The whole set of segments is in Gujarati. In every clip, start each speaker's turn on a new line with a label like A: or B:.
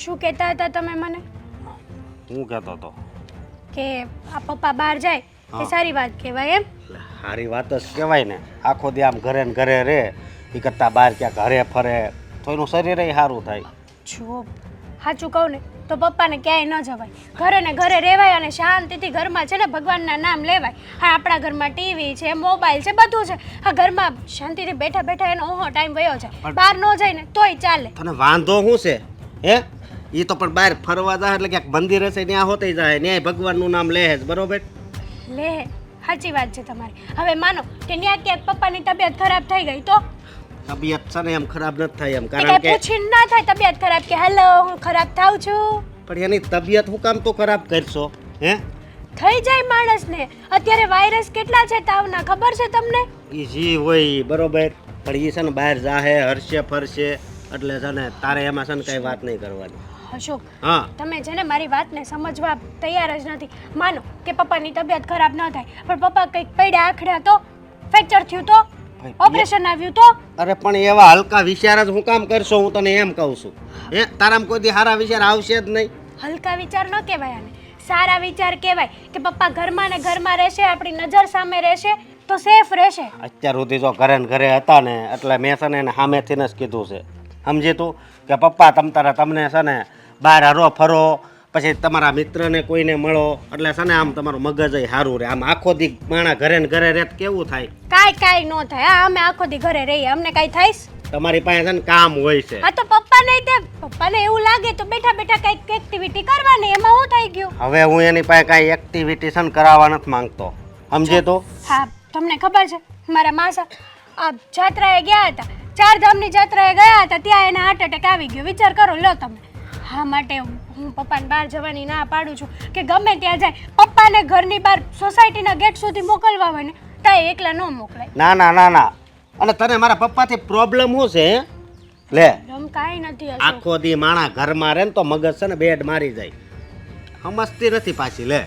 A: શું કહેતા હતા તમે મને?
B: હું કહેતો હતો.
A: કે આ પપ્પા બહાર જાય એ સારી વાત કહેવાય એમ?
B: સારી વાત જ કહેવાય ને. આખો દી આમ ઘરે ને ઘરે રહે એ કરતાં બહાર ક્યાં ઘરે ફરે તો એનું શરીર સારું થાય.
A: જો સાચું કહું ને તો પપ્પાને ક્યાંય ન જવાય. ઘરે ને ઘરે રહેવાય અને શાંતિથી ઘરમાં છે ને ભગવાનના નામ લેવાય. હા આપણા ઘરમાં ટીવી છે મોબાઈલ છે બધું છે. હા ઘરમાં શાંતિથી બેઠા બેઠા એનો ઓહો ટાઈમ વયો છે બહાર ન જાય ને તોય ચાલે.
B: તને વાંધો શું છે? હે? એ તો પણ બહાર ફરવા જાય એટલે ક્યાંક મંદિર હશે ત્યાં હોતે જાય ન્યાય ભગવાનનું નામ લે જ બરોબર?
A: લે સાચી વાત છે તમારી. હવે માનો કે ન્યા ક્યાંક પપ્પાની તબિયત ખરાબ થઈ ગઈ તો?
B: તબિયત છે ને એમ ખરાબ નથી થાય એમ કારણ કે
A: પૂછીને ના થાય તબિયત ખરાબ કે હેલો હું ખરાબ થાઉં છું.
B: પણ એની તબિયત હું કામ તો ખરાબ કરશો હે?
A: થઈ જાય માણસને. અત્યારે વાયરસ કેટલા છે તાવના ખબર છે તમને?
B: એ જી હોય બરોબર? પણ એ છે ને બહાર જાહે હરશે ફરશે એટલે છે ને તારે એમાં છે ને કઈ વાત નહીં કરવાની.
A: અશોક
B: હા.
A: તમે છે ને મારી વાતને સમજવા તૈયાર જ નથી. માનો કે પપ્પાની તબિયત ખરાબ ન થાય પણ પપ્પા કંઈક પડ્યા આખડ્યા તો ફ્રેક્ચર થયું તો ઓપરેશન આવ્યું તો?
B: અરે પણ એવા હલકા વિચાર જ હું કામ કરશો હું તને એમ કહું છું. હે તારામ કોઈ દી સારા વિચાર આવશે જ નહીં.
A: હલકા વિચાર ન કહેવાય આને. સારા વિચાર કહેવાય કે પપ્પા ઘરમાં ને ઘરમાં રહેશે આપણી નજર સામે રહેશે તો સેફ રહેશે.
B: અત્યાર સુધી જો ઘરે ને ઘરે હતા ને એટલે મેં છે ને એને સામેથી જ કીધું છે. સમજી તું કે પપ્પા તમ તારા તમને છે ને બહાર હરો ફરો પછી તમારા મિત્રને કોઈને મળો. એટલે છે ને આમ તમારું મગજ સારું રહે. આમ આખો દી માણા ઘરે ને ઘરે રહે કેવું થાય?
A: કાંઈ કાંઈ ન થાય. હા અમે આખો દી ઘરે રહીએ. અમને કાંઈ થાય
B: તમારી પાસે છે ને કામ હોય છે.
A: હા તો પપ્પા ને તે. પપ્પાને એવું લાગે તો બેઠા બેઠા કંઈક એક્ટિવિટી કરવાની. એમાં હું થઈ ગયું?
B: હવે હું એની પાસે કાંઈ એક્ટિવિટી છે ને કરાવવા નથી માંગતો. સમજે તો?
A: હા તમને ખબર છે? મારા માસા આ જાત્રાએ ગયા હતા. ચાર ધામની જાત્રાએ ગયા હતા. ત્યાં એને હાર્ટ એટેક આવી ગયો. વિચાર કરો લો તમે. હા માટે હું પપ્પાને બહાર જવાની ના પાડું છું કે ગમે ત્યાં જાય પપ્પાને ઘરની બહાર સોસાયટીના ગેટ સુધી મોકલવા હોય ને ત્યાં એકલા ન મોકલાય.
B: ના ના ના ના. અને તને મારા પપ્પાથી પ્રોબ્લેમ શું છે લે.
A: કાંઈ નથી
B: આખો દી માણા ઘરમાં રહે ને તો મગજ છે ને બેડ મારી જાય. સમજતી નથી પાછી લે.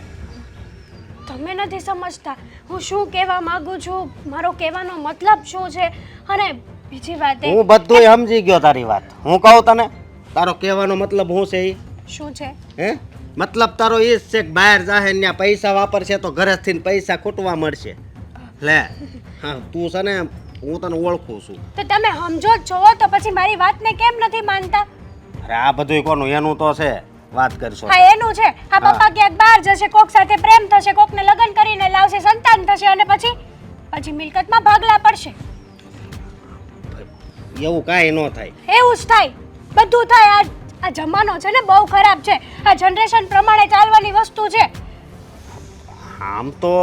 A: તમે નથી સમજતા. હું શું કહેવા માંગુ છું? મારો કહેવાનો મતલબ શું છે? અને બીજી વાત
B: હું બધુંય સમજી ગયો તારી વાત. હું કહું તને? તારો કહેવાનો મતલબ શું છે એ
A: શું છે?
B: હે? મતલબ તારો એ જ છે કે બહાર જાહે ને ત્યાં પૈસા વાપરશે તો ઘરેથી ને પૈસા ખૂટવા મળશે. લે હા તું છે ને હું તને ઓળખું છું.
A: તો તમે સમજો જ છો તો પછી મારી વાતને કેમ નથી માનતા?
B: અરે આ બધુંય કોનું? એનું તો છે વાત કરશો.
A: હા એનું છે. આ પપ્પા ક્યાંક બહાર જશે કોક સાથે પ્રેમ થશે કોકને લગ્ન કરીને લાવશે સંતાન થશે અને પછી પછી મિલકતમાં ભાગલા પડશે.
B: એવું કાંઈ ન થાય.
A: એવું જ થાય. બધું થાય. આ આ જમાનો છે ને બહુ ખરાબ છે. આ જનરેશન પ્રમાણે ચાલવાની વસ્તુ છે.
B: આમ તો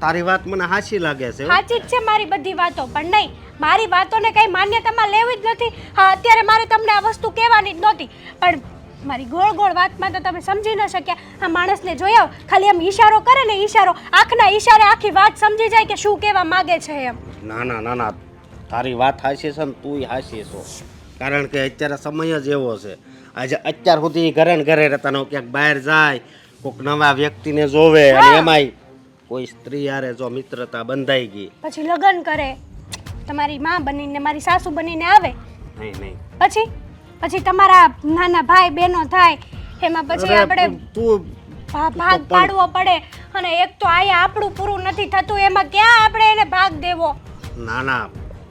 B: તારી વાત મને હાચી લાગે છે
A: સાચી જ છે મારી બધી વાતો પણ નહીં. મારી વાતોને કઈ માન્યતામાં લેવી જ નથી. હા અત્યારે મારે તમને આ વસ્તુ કહેવાની જ નહોતી. પણ મારી ગોળ ગોળ વાતમાં તો તમે સમજી ન શક્યા. આ માણસને જોયા ખાલી એમ ઈશારો કરે ને ઈશારો. આંખના ઈશારે આખી વાત સમજી જાય કે શું કહેવા માગે છે એમ.
B: ના ના ના ના. તારી વાત હાસી છે ને તુંય હાસી છો. કારણ કે અત્યારે સમય જ એવો છે. આજે અત્યાર સુધી ઘરે ને ઘરે રહેતા ને ક્યાંક બહાર જાય કોઈક નવા વ્યક્તિને જોવે અને એમાંય કોઈ સ્ત્રી હારે જો મિત્રતા બંધાઈ ગઈ.
A: પછી લગ્ન કરે તમારી માં બનીને મારી સાસુ બનીને આવે.
B: નહીં નહીં.
A: પછી? પછી તમારા નાના ભાઈ બહેનો થાય એમાં પછી આપણે
B: તું
A: ભાગ પાડવો પડે. અને એક તો અહીંયા આપણું પૂરું નથી થતું એમાં ક્યાં આપણે એને ભાગ દેવો?
B: ના ના.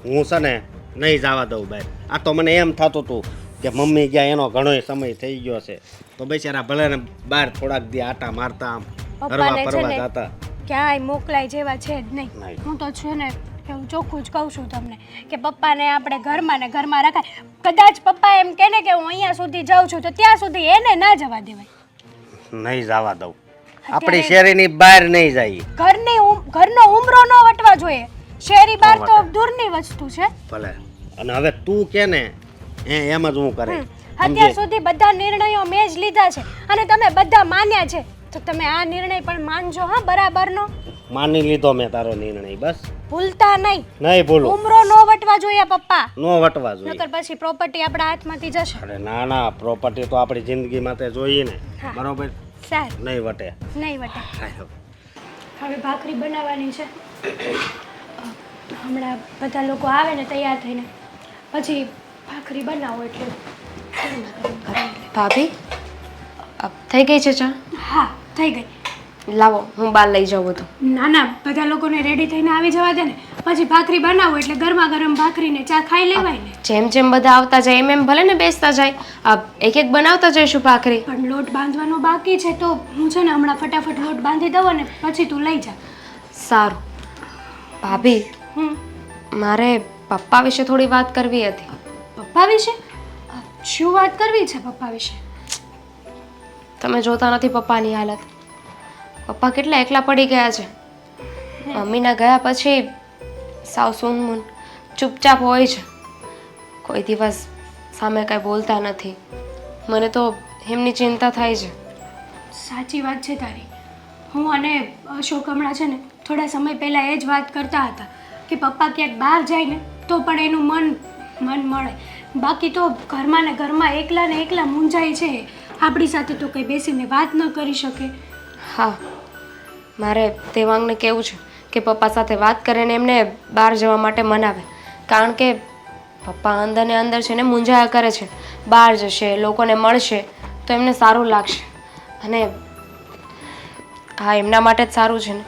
B: હું છે ને નહીં જવા દઉં બહાર આ તો મને એમ થતું હતું કે મમ્મી ગયા એનો ઘણોય સમય થઈ ગયો છે. તો બેચારા ભલે ને બહાર થોડાક દી આટા મારતા આમ ફરવા
A: ને
B: જતા.
A: ક્યાંય મોકલાય જેવા છે જ નહીં.
B: નહીં.
A: હું તો છે ને હું ચોખ્ખું જ કહું છું તમને કે પપ્પાને આપણે ઘરમાં ને ઘરમાં રખાય. કદાચ પપ્પા એમ કહે ને કે હું અહીંયા સુધી જાઉં છું તો ત્યાં સુધી એને ના જવા દેવાય.
B: નહીં જવા દઉં. આપણી શેરીની બહાર નહીં જઈએ.
A: ઘરની ઘરનો ઉમરો ન વટવા જોઈએ. શેરી બહાર તો દૂરની વસ્તુ છે.
B: ભલે. અને હવે તું કે ને એ એમ જ હું કરે.
A: અત્યાર સુધી બધા નિર્ણયો મેં જ લીધા છે અને તમે બધા માન્યા છે. તો તમે આ નિર્ણય પણ માનજો હા બરાબરનો?
B: માની લીધો મેં તારો નિર્ણય બસ.
A: ભૂલતા નહીં.
B: નહીં ભૂલું.
A: ઉમરો નો વટવા જોઈએ પપ્પા.
B: નો વટવા જોઈએ.
A: નકર પછી પ્રોપર્ટી આપણા હાથમાંથી જશે.
B: અરે ના ના પ્રોપર્ટી તો આપણી જિંદગી માટે જોઈએ ને. બરોબર?
A: સારું.
B: નહીં વટે.
A: નહીં વટે. હવે ભાખરી બનાવવાની છે. હમણાં બધા લોકો આવે ને તૈયાર થઈને. પછી ભાખરી બનાવો એટલે
C: ભાભી થઈ ગઈ છે ચા?
A: હા થઈ ગઈ.
C: લાવો હું બહાર લઈ જાઉં બધું.
A: ના ના બધા લોકોને રેડી થઈને આવી જવા દે ને. પછી ભાખરી બનાવો એટલે ગરમા ગરમ ભાખરીને ચા ખાઈ લેવાય ને.
C: જેમ જેમ બધા આવતા જાય એમ એમ ભલે ને બેસતા જાય એક એક બનાવતા જઈશું ભાખરી.
A: પણ લોટ બાંધવાનો બાકી છે તો હું છે ને હમણાં ફટાફટ લોટ બાંધી દઉં ને પછી તું લઈ જા.
C: સારું. ભાભી
A: હમ.
C: મારે પપ્પા વિશે થોડી વાત કરવી હતી.
A: પપ્પા વિશે? શું વાત કરવી છે પપ્પા વિશે?
C: તમે જોતા નથી પપ્પાની હાલત. પપ્પા કેટલા એકલા પડી ગયા છે. મમ્મીના ગયા પછી સાવ સૂનમૂન ચૂપચાપ હોય છે. કોઈ દિવસ સામે કાંઈ બોલતા નથી. મને તો એમની ચિંતા થાય છે.
A: સાચી વાત છે તારી. હું અને અશોક હમણાં છે ને થોડા સમય પહેલાં એ જ વાત કરતા હતા. કે પપ્પા ક્યાંક બહાર જાય ને, તો પણ એનું મન મન મળે. બાકી તો ઘરમાં ને ઘરમાં એકલા ને એકલા મૂંઝાય છે. આપણી સાથે તો કંઈ બેસીને વાત ન કરી શકે.
C: હા, મારે દેવાંગને કહેવું છે કે પપ્પા સાથે વાત કરીને એમને બહાર જવા માટે મનાવે કારણ કે પપ્પા અંદર ને અંદર છે ને મૂંઝાયા કરે છે. બહાર જશે, લોકોને મળશે, તો એમને સારું લાગશે. અને હા, એમના માટે જ સારું છે ને.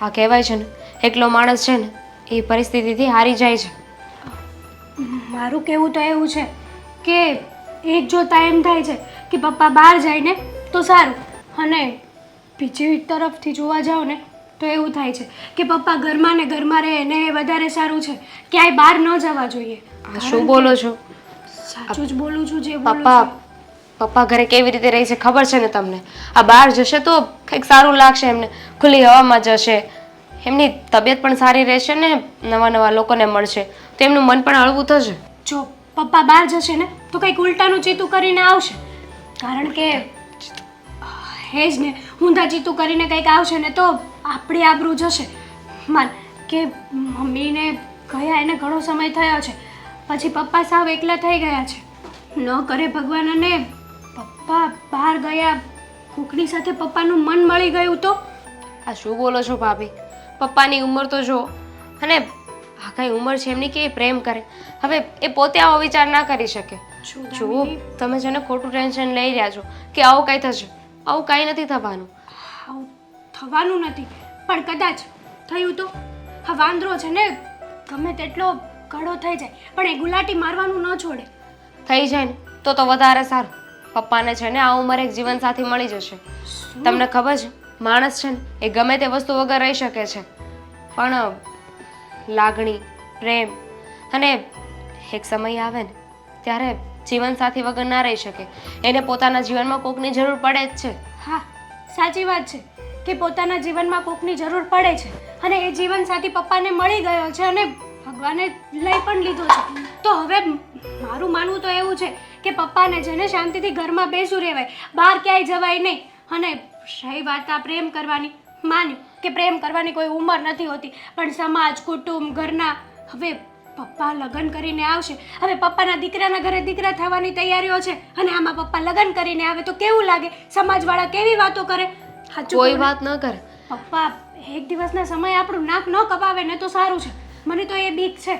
C: આ કહેવાય છે ને, એકલો માણસ છે ને એ પરિસ્થિતિથી હારી જાય છે.
A: મારું કહેવું તો એવું છે કે એક જોતા એમ થાય છે કે પપ્પા બહાર જાય ને તો સારું. અને બીજી તરફથી જોવા જાઓ ને તો એવું થાય છે કે પપ્પા ઘરમાં ને ઘરમાં રહે ને એ વધારે સારું છે. ક્યાંય બહાર ન જવા જોઈએ.
C: શું બોલો છો?
A: સાચું જ બોલું છું જે
C: પપ્પા પપ્પા ઘરે કેવી રીતે રહે છે ખબર છે ને તમને? આ બહાર જશે તો કંઈક સારું લાગશે એમને. ખુલ્લી હવામાં જશે. એમની તબિયત પણ સારી રહેશે ને નવા નવા લોકોને મળશે. તો એમનું મન પણ હળવું થશે.
A: જો પપ્પા બહાર જશે ને તો કંઈક ઉલટાનું ચીતું કરીને આવશે. કારણ કે હે જ ને ઊંધા ચીતું કરીને કંઈક આવશે ને તો આપણી આબરૂ જશે. માન કે મમ્મીને ગયા એને ઘણો સમય થયો છે. પછી પપ્પા સાવ એકલા થઈ ગયા છે. ન કરે ભગવાન અને પપ્પા બહાર ગયા. કોકની સાથે પપ્પાનું મન મળી ગયું તો?
C: આ શું બોલો છો ભાભી? પપ્પાની ઉંમર તો જો. અને આ કઈ ઉંમર છે એમની કે એ પ્રેમ કરે. હવે એ પોતે આવો વિચાર ના કરી શકે. જુઓ તમે છે ને ખોટું ટેન્શન લઈ રહ્યા છો કે આવું કાંઈ થશે. આવું કાંઈ નથી થવાનું.
A: આવું થવાનું નથી. પણ કદાચ થયું તો? આ વાંદરો છે ને ગમે તેટલો ઘડો થઈ જાય પણ એ ગુલાટી મારવાનું ન છોડે.
C: થઈ જાય ને તો તો વધારે સારું. પપ્પાને છે ને આ ઉંમરે એક જીવનસાથી મળી જશે. તમને ખબર છે? માણસ છે ને, એ ગમે તે વસ્તુ વગર રહી શકે છે. પણ લાગણી, પ્રેમ અને એક સમય આવે ને, ત્યારે જીવનસાથી વગર ના રહી શકે. એને પોતાના જીવનમાં કોકની જરૂર પડે જ છે.
A: હા, સાચી વાત છે કે પોતાના જીવનમાં કોકની જરૂર પડે છે અને એ જીવનસાથી પપ્પાને મળી ગયો છે અને ભગવાને લઈ પણ લીધો છે. તો હવે મારું માનવું તો એવું છે કે પપ્પાને છે ને શાંતિથી ઘરમાં બેસું રહેવાય. બહાર ક્યાંય જવાય નહીં અને રહી વાત આ પ્રેમ કરવાની. માન્યું કે પ્રેમ કરવાની કોઈ ઉંમર નથી હોતી. પણ સમાજ કુટુંબ ઘરના હવે પપ્પા લગ્ન કરીને આવશે. હવે પપ્પાના દીકરાના ઘરે દીકરા થવાની તૈયારીઓ છે. અને આમાં પપ્પા લગ્ન કરીને આવે તો કેવું લાગે? સમાજવાળા કેવી વાતો કરે?
C: કોઈ વાત ન કરે.
A: પપ્પા એક દિવસના સમયે આપણું નાક ન કપાવે ને તો સારું છે. મને તો એ બીક છે.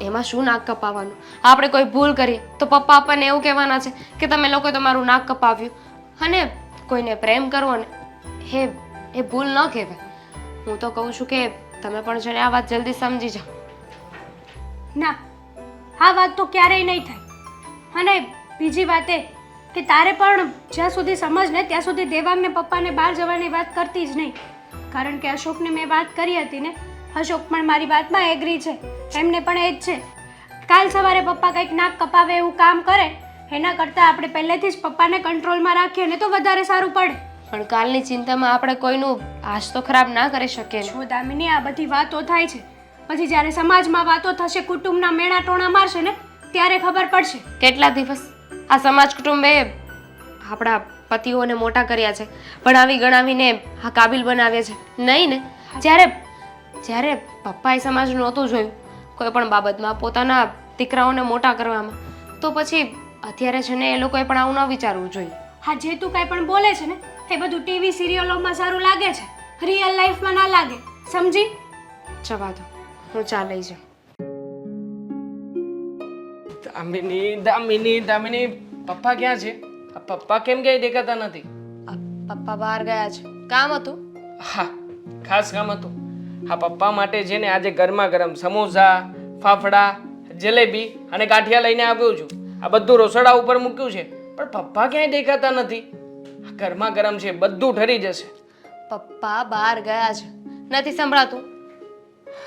C: એમાં શું નાક કપાવવાનું? આપણે કોઈ ભૂલ કરીએ તો પપ્પા આપણને એવું કહેવાના છે કે તમે લોકોએ તમારું નાક કપાવ્યું. અને કોઈને પ્રેમ કરવો ને એ એ ભૂલ ન કહેવાય. હું તો કહું છું કે તમે પણ છે ને આ વાત જલ્દી સમજી જાઓ.
A: ના, આ વાત તો ક્યારેય નહીં થાય. અને બીજી વાત એ કે તારે પણ જ્યાં સુધી સમજ ને, ત્યાં સુધી દેવાંગને પપ્પાને બહાર જવાની વાત કરતી જ નહીં. કારણ કે અશોકને મેં વાત કરી હતી ને, અશોક પણ મારી વાતમાં એગ્રી છે. એમને પણ એ જ છે. કાલ સવારે પપ્પા કંઈક નાક કપાવે એવું કામ કરે એના કરતાં આપણે પહેલેથી જ પપ્પાને કંટ્રોલમાં રાખીએ ને તો વધારે સારું પડે.
C: પણ કાલની ચિંતામાં આપણે કોઈનું આજ તો ખરાબ ના કરી શકીએ
A: છો દામિની આ બધી વાતો થાય છે પછી જ્યારે સમાજમાં વાતો થશે કુટુંબના મેણા ટોણા મારશે ને ત્યારે ખબર પડશે.
C: કેટલા દિવસ આ સમાજ કુટુંબે આપણા પતિઓને મોટા કર્યા છે ભણાવી ગણાવીને આ કાબિલ બનાવ્યા છે. નહીં ને જ્યારે જ્યારે પપ્પાએ સમાજ નહોતું જોયું કોઈ પણ બાબતમાં પોતાના દીકરાઓને મોટા કરવામાં તો પછી અત્યારે છે ને એ લોકોએ પણ આવું ન વિચારવું જોઈએ.
A: હા જે તું કાંઈ પણ બોલે છે ને એ બધું ટીવી સિરિયલોમાં સારું લાગે છે? રિયલ લાઈફમાં ના લાગે. સમજી?
C: જવા દો. હું ચાલે જ જાઉં.
D: દામિની દામિની દામિની પપ્પા ક્યાં છે? આ પપ્પા કેમ ક્યાંય દેખાતા નથી?
C: પપ્પા બહાર ગયા છે. કામ હતું?
D: હા ખાસ કામ હતું. હા પપ્પા માટે છે ને આજે ગરમા ગરમ સમોસા ફાફડા જલેબી અને ગાંઠિયા લઈને આવ્યો છું. આ બધું રસોડા ઉપર મૂક્યું છે. પણ પપ્પા ક્યાંય દેખાતા નથી. આ ગરમા ગરમ છે બધું ઠરી જશે.
C: પપ્પા બહાર ગયા છે. નથી સંભળાતું.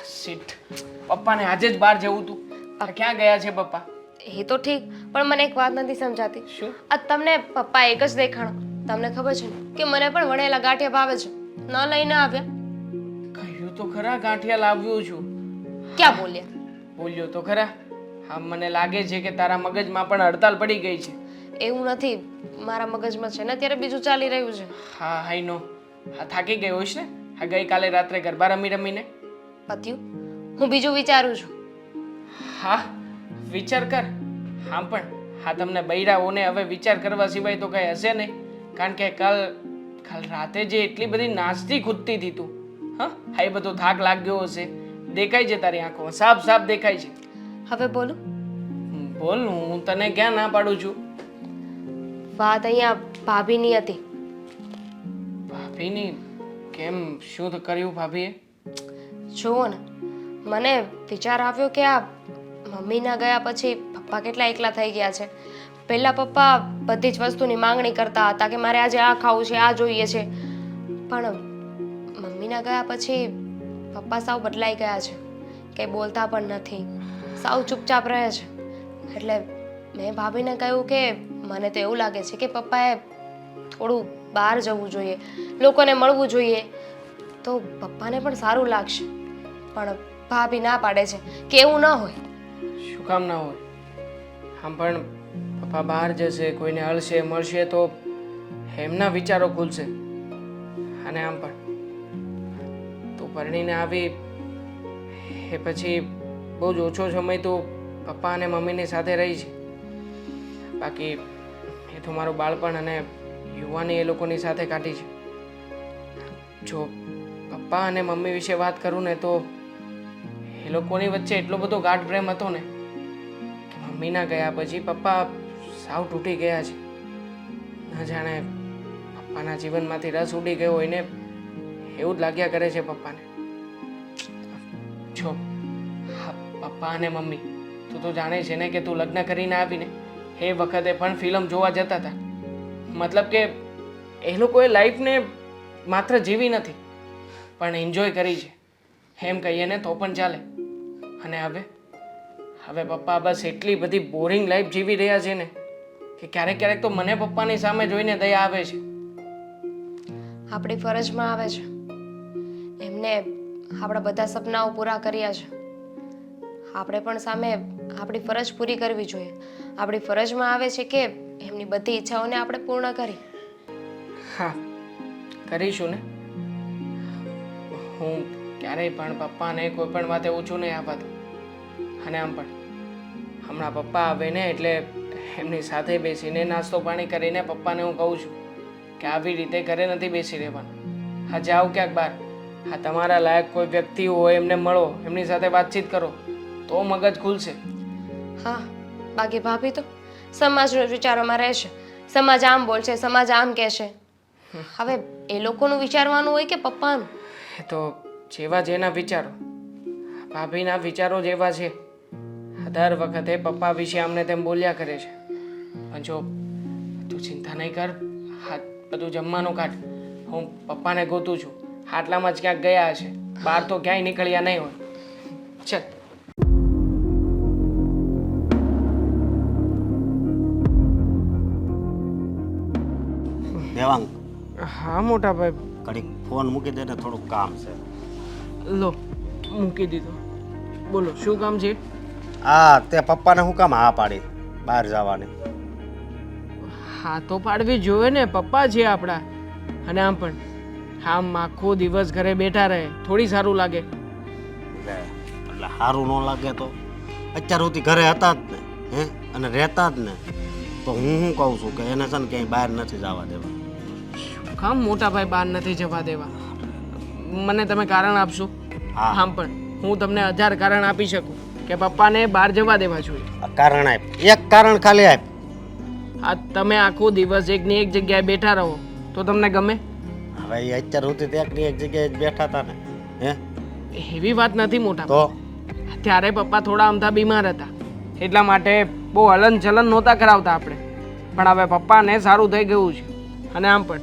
D: સીટ પપ્પાને આજે જ બહાર જવું હતું. આ ક્યાં ગયા છે પપ્પા?
C: એ તો ઠીક પણ મને એક વાત નથી સમજાતી.
D: શું?
C: આ તમને પપ્પા એક જ દેખાણ. તમને ખબર છે કે મને પણ વણેલા ગાંઠિયા ભાવે છે. ન લઈને આવ્યા.
D: કહ્યું તો ખરા ગાંઠિયા લાવ્યો છું.
C: ક્યાં બોલ્યા?
D: બોલ્યો તો ખરા. હા મને લાગે છે કે તારા મગજમાં પણ હડતાલ પડી ગઈ છે.
C: એવું નથી. મારા મગજમાં છે ને અત્યારે બીજું ચાલી રહ્યું છે.
D: હા આઈ નો હા થાકી ગઈ હોઈશ ને? હા ગઈકાલે રાત્રે ગરબા રમી રમીને?
C: પત્યું હું બીજું વિચારું છું.
D: હા વિચાર કર. હા પણ હા તમને બૈરાઓને હવે વિચાર કરવા સિવાય તો કંઈ હશે નહીં. કારણ કે કાલ કાલ રાતે જે એટલી બધી નાચતી કૂદતી હતી તું હા હા એ બધો થાક લાગ્યો હશે. દેખાય છે તારી આંખો. સાફ સાફ દેખાય છે.
C: હવે બોલું.
D: બોલ હું તને ક્યાં ના પાડું છું?
C: વાત અહીંયા ભાભીની હતી.
D: ભાભીની? કેમ? શું કર્યું ભાભીએ?
C: જુઓ ને મને વિચાર આવ્યો કે આ મમ્મીના ગયા પછી પપ્પા કેટલા એકલા થઈ ગયા છે. પહેલાં પપ્પા બધી જ વસ્તુની માંગણી કરતા હતા કે મારે આજે આ ખાવું છે આ જોઈએ છે. પણ મમ્મીના ગયા પછી પપ્પા સાવ બદલાઈ ગયા છે. કંઈ બોલતા પણ નથી. સાવ ચૂપચાપ રહે છે. એટલે મેં ભાભીને કહ્યું કે મને તો એવું લાગે છે કે પપ્પાએ થોડું બહાર જવું જોઈએ, લોકોને મળવું જોઈએ. તો પપ્પાને પણ સારું લાગશે. પણ ભાભી ના પાડે છે કે એવું ન હોય.
D: શું કામ ના હોય? આમ પણ પપ્પા બહાર જશે, કોઈને હળશે મળશે તો એમના વિચારો ખુલશે. અને આમ પણ તું પરણીને આવી, એ પછી બહુ જ ઓછો સમય તો પપ્પા અને મમ્મીની સાથે રહી છે. બાકી એ તો મારું બાળપણ અને યુવાની એ લોકોની સાથે કાઢી છે. જો પપ્પા અને મમ્મી વિશે વાત કરું ને તો એ લોકોની વચ્ચે એટલો બધો ગાઢ પ્રેમ હતો ને કે મમ્મીના ગયા પછી પપ્પા સાવ તૂટી ગયા છે. ન જાણે પપ્પાના જીવનમાંથી રસ ઉડી ગયો હોય ને એવું જ લાગ્યા કરે છે પપ્પાને. જો પપ્પા અને મમ્મી. તું તો જાણે છે ને કે તું લગ્ન કરીને આવીને એ વખતે પણ ફિલ્મ જોવા જતા હતા. મતલબ કે એ લોકોએ લાઈફને માત્ર જીવી નથી, પણ એન્જોય કરી છે. એમ કહીએ ને તો પણ ચાલે. અને હવે? હવે પપ્પા બસ એટલી બધી બોરિંગ લાઈફ જીવી રહ્યા છે ને કે ક્યારેક ક્યારેક તો મને પપ્પાની સામે જોઈને દયા આવે છે.
C: આપણી ફરજમાં આવે છે. એમને આપણા બધા સપનાઓ પૂરા કર્યા છે. આપણે પણ સામે આપણી ફરજ પૂરી કરવી જોઈએ. આપણી ફરજમાં આવે છે કે એમની બધી ઈચ્છાઓને આપણે પૂર્ણ કરી.
D: હા, કરીશું ને. હું ક્યારેય પણ પપ્પાને કોઈ પણ વાતે ઓછું નહીં દઉં અને આમ પણ. હમણાં પપ્પા આવે ને એટલે એમની સાથે બેસીને નાસ્તો પાણી કરીને પપ્પાને હું કહું છું કે આવી રીતે ઘરે નથી બેસી રહેવાનું. હા, જાઓ ક્યાંક બહાર. હા, તમારા લાયક કોઈ વ્યક્તિ હોય, એમને મળો, એમની સાથે વાતચીત કરો. તો મગજ ખુલશે.
C: હા બાકી ભાભી તો સમાજના વિચારોમાં રહેશે. સમાજ આમ બોલશે સમાજ આમ કહેશે. હવે એ લોકોનું વિચારવાનું હોય કે પપ્પાનું?
D: એ તો જેવા જેના વિચારો ભાભીના વિચારો જેવા છે. દર વખતે પપ્પા વિશે આમને તેમ બોલ્યા કરે છે. પણ જો તું ચિંતા નહીં કર હા બધું જમવાનું કાઢ. હું પપ્પાને ગોતું છું. આટલામાં જ ક્યાંક ગયા હશે. બહાર તો ક્યાંય નીકળ્યા નહીં હોય. ચલ.
B: દેવાંગ
D: હા મોટા ભાઈ.
B: ઘડીક ફોન મૂકી દે ને થોડુંક કામ છે.
D: લો મૂકી દીધો. બોલો શું કામ છે?
B: હા તે પપ્પાને શું કામ હા પાડી બહાર જવાની.
D: હા તો પાડવી જોઈએ ને પપ્પા છે આપણા. અને આમ પણ આમ આખો દિવસ ઘરે બેઠા રહે થોડી સારું લાગે.
B: એટલે એટલે સારું ન લાગે તો. અત્યાર સુધી ઘરે હતા જ ને હે? અને રહેતા જ ને. તો હું શું કહું છું કે એને છે ને ક્યાંય બહાર નથી જવા દેવા.
D: કામ મોટા ભાઈ બહાર નથી જવા દેવા. મને તમે કારણ આપશો?
B: હા.
D: પણ હું તમને હજાર કારણ આપી શકું કે પપ્પાને બહાર જવા દેવા જોઈએ.
B: આ કારણ આપ. એક કારણ ખાલી આપ.
D: આ તમે આખો દિવસ એકની એક જગ્યાએ બેઠા રહો. તો તમને ગમે?
B: હવે અત્યાર સુધી એકની એક જગ્યાએ જ બેઠા હતા ને. હે?
D: એવી વાત નથી મોટા
B: તો?
D: ત્યારે પપ્પા થોડા અમથા બીમાર હતા. એટલા માટે બહુ હલન ચલન નહોતા કરાવતા આપણે. પણ હવે પપ્પાને સારું થઈ ગયું છે. અને આમ પણ.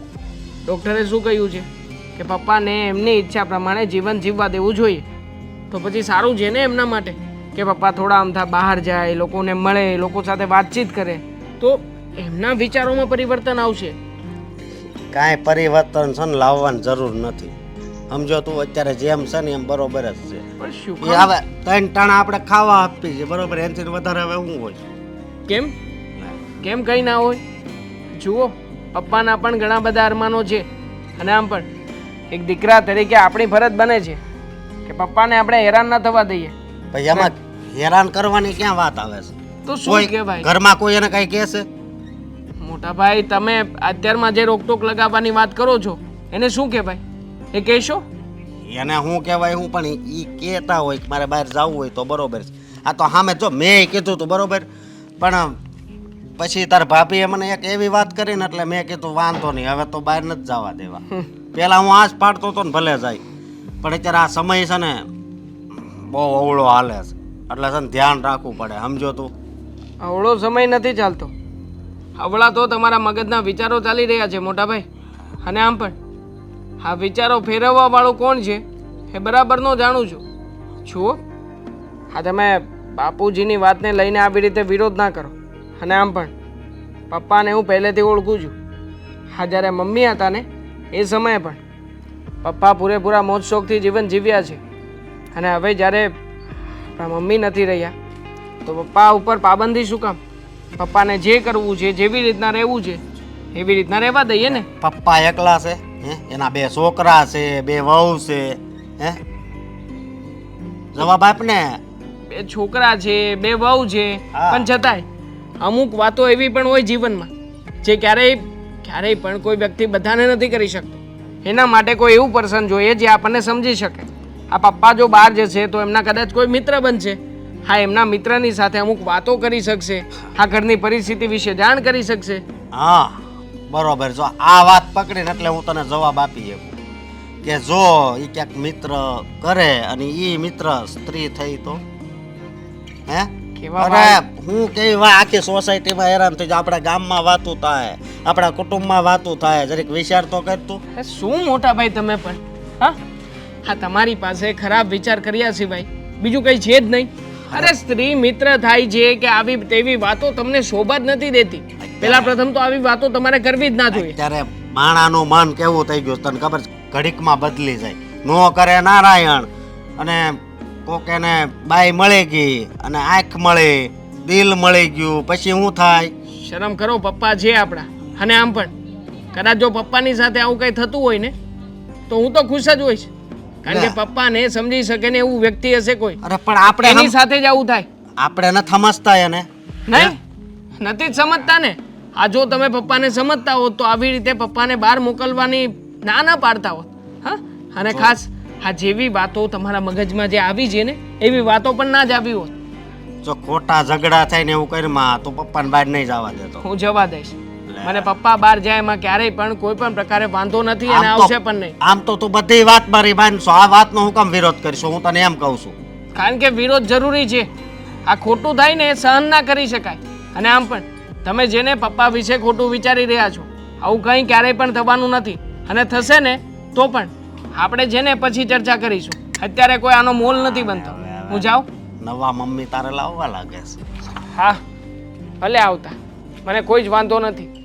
D: ડૉક્ટરે શું કહ્યું છે? કે પપ્પાને એમની ઈચ્છા પ્રમાણે જીવન જીવવા દેવું જોઈએ. તો પછી સારું છે ને એમના માટે? કે પપ્પા થોડા અમથા બહાર જાય લોકોને મળે લોકો સાથે વાતચીત કરે. તો એમના વિચારોમાં પરિવર્તન આવશે?
B: કાંઈ પરિવર્તન છે ને લાવવાની જરૂર નથી. સમજો તું અત્યારે જેમ છે ને એમ બરોબર જ છે. એ હવે ત્રણ ટાણા આપણે ખાવા આપી છે બરોબર? એનાથી વધારે હવે શું હોય?
D: કેમ? કેમ કંઈ ના હોય? જુઓ પપ્પાના પણ ઘણા બધા અરમાનો છે. અને આમ પણ એક દીકરા તરીકે આપણી ફરજ બને છે કે પપ્પાને આપણે હેરાન ના થવા દઈએ.
B: ભાઈ એમાં હેરાન કરવાની ક્યાં વાત આવે છે?
D: તો શું
B: કે
D: કહેવાય
B: ઘરમાં કોઈ એને કઈ કહેશે
D: મોટા ભાઈ તમે અત્યારમાં જે રોકટોક લગાવવાની વાત કરો છો એને શું કહેવાય? એ કહેશો?
B: એને શું કહેવાય હું પણ એ કહેતા હોય કે મારે બહાર જવું હોય તો બરોબર છે. આ તો સામે જો મેં કીધું તો બરોબર પણ પછી તાર ભાભીએ મને એક એવી વાત કરી ને એટલે મેં કીધું વાંધો નહીં હવે તો બહાર નથી જવા દેવા. પહેલાં હું આજ પાડતો હતો ને ભલે જાય. પણ અત્યારે આ સમય છે ને બહુ અવળો હાલે છે. એટલે છે ને ધ્યાન રાખવું પડે સમજો તું.
D: અવળો સમય નથી ચાલતો. અવળા તો તમારા મગજના વિચારો ચાલી રહ્યા છે મોટાભાઈ. અને આમ પણ આ વિચારો ફેરવવા વાળું કોણ છે એ બરાબરનો જાણું છું. જુઓ. આ તમે બાપુજીની વાતને લઈને આવી રીતે વિરોધ ના કરો. અને આમ પણ. પપ્પાને હું પહેલેથી ઓળખું છું. હા જ્યારે મમ્મી હતા ને એ સમયે પણ. પપ્પા પૂરેપૂરા મોજ શોખથી જીવન જીવ્યા છે. અને હવે જ્યારે આપણા મમ્મી નથી રહ્યા તો પપ્પા ઉપર પાબંદી શું કામ? પપ્પાને જે કરવું છે જેવી રીતના રહેવું છે એવી રીતના રહેવા દઈએ ને.
B: પપ્પા એકલા છે હે? એના બે છોકરા છે બે વહુ છે હે? જવાબ આપને.
D: બે છોકરા છે બે વહુ છે પણ છતાંય અમુક વાતો એવી પણ હોય જીવનમાં જે ક્યારેય ક્યારેય પણ કોઈ વ્યક્તિ બધાને નથી કરી શકતો. એના માટે કોઈ એવું પર્સન જોઈએ જે આપણને સમજી શકે. આ પપ્પા જો બહાર જશે તો એમના કદાચ કોઈ મિત્ર બનશે. હા, એમના મિત્રની સાથે અમુક વાતો કરી શકશે. આ ઘરની પરિસ્થિતિ વિશે જાણ કરી શકશે.
B: હા, બરોબર. જો આ વાત પકડીને એટલે હું તને જવાબ આપી શકું. કે જો એ ક્યાંક મિત્ર કરે અને એ મિત્ર સ્ત્રી થઈ તો? હે?
D: કેવા
B: અરે હું કેવી વાત આખી સોસાયટીમાં હેરાન થઈ જાય આપણા ગામમાં વાતું થાય આપણા કુટુંબમાં વાતું થાય. જરીક વિચાર તો કરતું
D: શું મોટા ભાઈ તમે પણ? હા? હા તમારી પાસે ખરાબ વિચાર કર્યા સિવાય બીજું કંઈ છે જ નહીં. અરે સ્ત્રી મિત્ર થાય છે કે આવી તેવી વાતો તમને શોભા જ નથી દેતી. પેલા પ્રથમ તો આવી વાતો તમારે કરવી જ ના જોઈએ.
B: ત્યારે માણાનું મન કેવું થઈ ગયું તને ખબર ઘડીકમાં બદલી જાય. નો કરે નારાયણ. અને કોક એને બાઈ મળી ગઈ. અને આંખ મળે દિલ મળી ગયું પછી શું થાય?
D: શરમ કરો પપ્પા છે આપણા. અને આમ પણ. કદાચ જો પપ્પાની સાથે આવું કંઈ થતું હોય ને તો હું તો ખુશ જ હોઈશ. કારણ કે પપ્પાને સમજી શકે ને એવું વ્યક્તિ હશે કોઈ.
B: અરે પણ આપણે
D: એની સાથે જ આવું થાય.
B: આપણે ન સમજતા એને.
D: નહીં. નથી જ સમજતા ને. આ જો તમે પપ્પાને સમજતા હોત તો આવી રીતે પપ્પાને બહાર મોકલવાની ના ના પાડતા હોત. હા? અને ખાસ આ જેવી વાતો તમારા મગજમાં જે આવી છે ને એવી વાતો પણ ના જ આવી હોત.
B: જો ખોટા ઝઘડા થાય ને એવું કરીમાં તો પપ્પાને બહાર નહીં જવા દેતો
D: હું જવા દઈશ. મને પપ્પા બહાર જાય એમાં ક્યારેય પણ કોઈ પણ પ્રકારે વાંધો નથી અને આવશે પણ નહીં.
B: આમ તો તું બધી વાત મારી માનશો. આ વાતનો હું કેમ વિરોધ કરીશું? હું તને એમ કહું છું.
D: કારણ કે વિરોધ જરૂરી છે. આ ખોટું થાય ને એ સહન ના કરી શકાય. અને આમ પણ તમે જેને પપ્પા વિશે ખોટું વિચારી રહ્યા છો આવું કંઈ ક્યારેય પણ થવાનું નથી. અને થશે ને તો પણ. આપણે જેને પછી ચર્ચા કરીશું. અત્યારે કોઈ આનો મોલ નથી બનતો. હું જાઉં?
B: નવા મમ્મી તારે લાવવા લાગે છે.
D: હા ભલે આવતા. મને કોઈ જ વાંધો નથી.